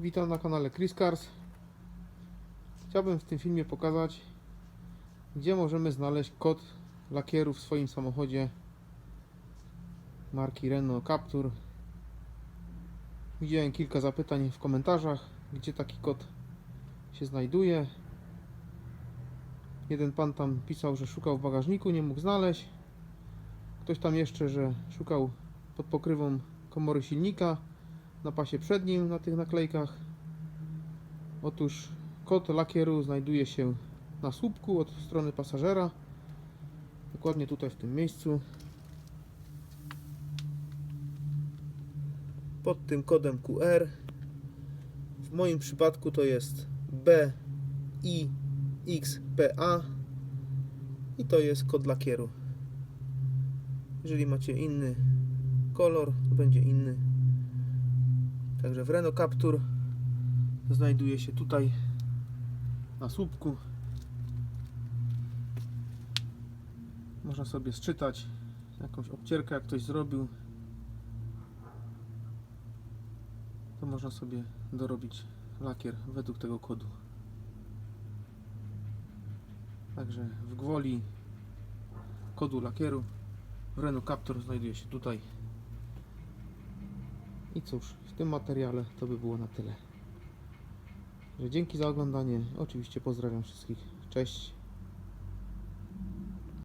Witam na kanale Chris Cars. Chciałbym w tym filmie pokazać, gdzie możemy znaleźć kod lakieru w swoim samochodzie marki Renault Captur. Widziałem kilka zapytań w komentarzach, gdzie taki kod się znajduje. Jeden pan tam pisał, że szukał w bagażniku, nie mógł znaleźć. Ktoś tam jeszcze, że szukał pod pokrywą komory silnika na pasie przednim na tych naklejkach. Otóż kod lakieru znajduje się na słupku od strony pasażera. Dokładnie tutaj w tym miejscu. Pod tym kodem QR. W moim przypadku to jest BIXPA i to jest kod lakieru. Jeżeli macie inny kolor, to będzie inny. Także w Renault Captur znajduje się tutaj na słupku. Można sobie sczytać jakąś obcierkę, jak ktoś zrobił. To można sobie dorobić lakier według tego kodu. Także w gwoli kodu lakieru w Renault Captur znajduje się tutaj. I cóż, w tym materiale to by było na tyle. Dzięki za oglądanie. Oczywiście pozdrawiam wszystkich. Cześć.